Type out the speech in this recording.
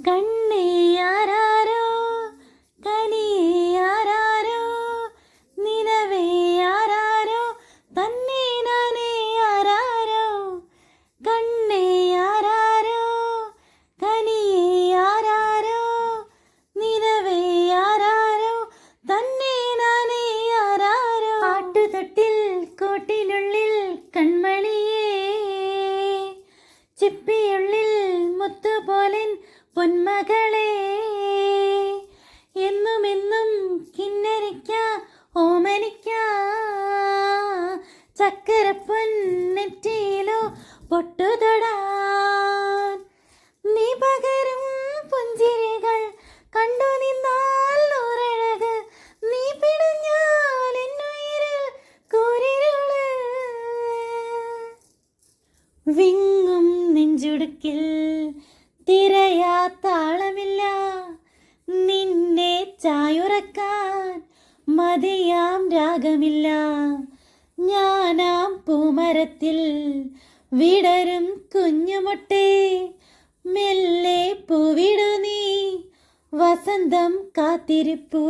കണ്ണേ ആരാരോ കനിയേ തന്നെ നാനേ ആരാരോ കണ്ണേ ആരാരോ കനിയേ തന്നെ നാനേ ആരാരോ. ആട്ടുതൊട്ടിൽ കോട്ടിനുള്ളിൽ കൺമണിയേ ചിപ്പിയുള്ളിൽ മുത്തുപോലിൻ പൊന്മകളെ. എന്നും എന്നും കിന്നരിക്ക ഓമനിക്ക. ചക്കരപ്പൊന്നെറ്റിയിലോ പൊട്ടുതൊടാൻ. നീ പകരും പുഞ്ചിരികൾ കണ്ടു നിന്നാൽ നൂറഴക്. നീ പിടഞ്ഞാൽ എന്നുയിരിൽ കൂരിരുൾ. വിങ്ങും നെഞ്ചുടുക്കിൽ തിരയാ താളമില്ല നിന്നെ ചായുറക്കാൻ മതിയാം രാഗമില്ല. ഞാനാം പൂമരത്തിൽ വിടരും കുഞ്ഞുമുട്ടേ. മെല്ലെ പൂവിടു നീ വസന്തം കാത്തിരിപ്പൂ.